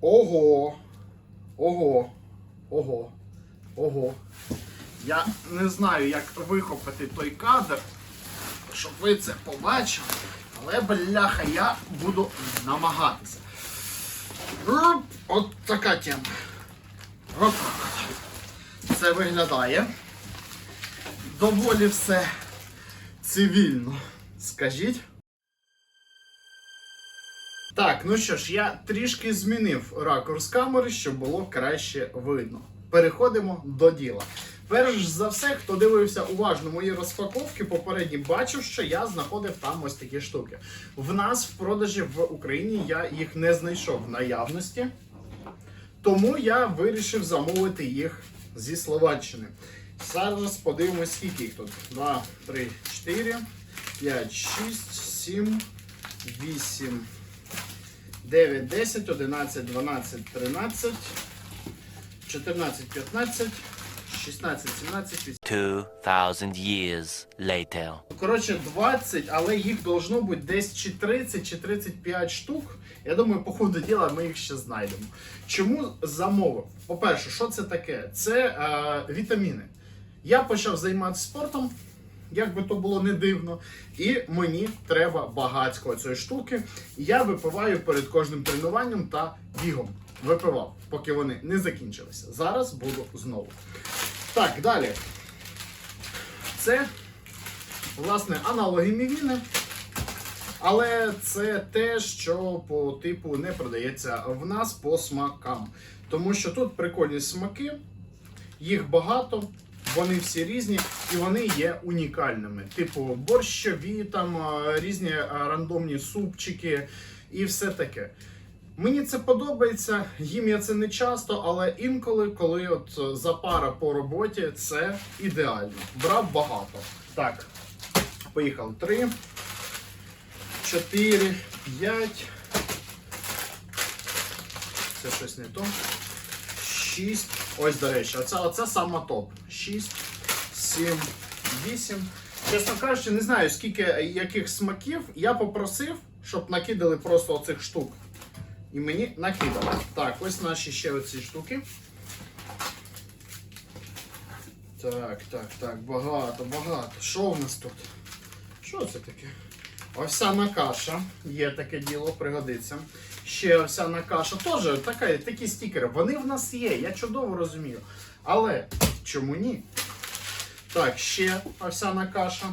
Ого. Ого. Ого. Ого. Я не знаю, як вихопити той кадр, щоб ви це побачили. Але бляха, я буду намагатися. От така тема. От. Це виглядає. Доволі все цивільно. Скажіть. Так, ну що ж, я трішки змінив ракурс камери, щоб було краще видно. Переходимо до діла. Перш за все, хто дивився уважно мої розпаковки, попередні бачив, що я знаходив там ось такі штуки. В нас в продажі в Україні я їх не знайшов в наявності, тому я вирішив замовити їх зі Словаччини. Зараз подивимось, скільки їх тут. 2, 3, 4, 5, 6, 7, 8. 9, 10, 11, 12, 13, 14, 15, 16, 17, 18. 2,000 years later. Коротше, 20, але їх должно бути десь чи 30, чи 35 штук. Я думаю, по ходу діла ми їх ще знайдемо. Чому замовив? По-перше, що це таке? Це е, вітаміни. Я почав займатися спортом, як би то було не дивно, і мені треба багатько цієї штуки. Я випиваю перед кожним тренуванням та бігом. Випивав, поки вони не закінчилися. Зараз буду знову. Так, далі. Це власне аналоги мівіни. Але це те, що по типу не продається в нас по смакам. Тому що тут прикольні смаки, їх багато, вони всі різні і вони є унікальними. Типу борщові, там різні рандомні супчики і все таке. Мені це подобається, їм я це не часто, але інколи, коли от е, запара по роботі, це ідеально. Брав багато. Так, поїхав. Три, чотири, п'ять. Це щось не то. Шість. Ось, до речі, оце, оце сама топ. Шість, сім, вісім. Чесно кажучи, не знаю, скільки яких смаків. Я попросив, щоб накидали просто оцих штук. І мені накидали. Так, ось наші ще оці штуки. Так, так, так, багато, багато. Що у нас тут? Що це таке? Овсяна каша. Є таке діло, пригодиться. Ще овсяна каша. Теж така, такі стікери. Вони в нас є, я чудово розумію. Але чому ні? Так, ще овсяна каша.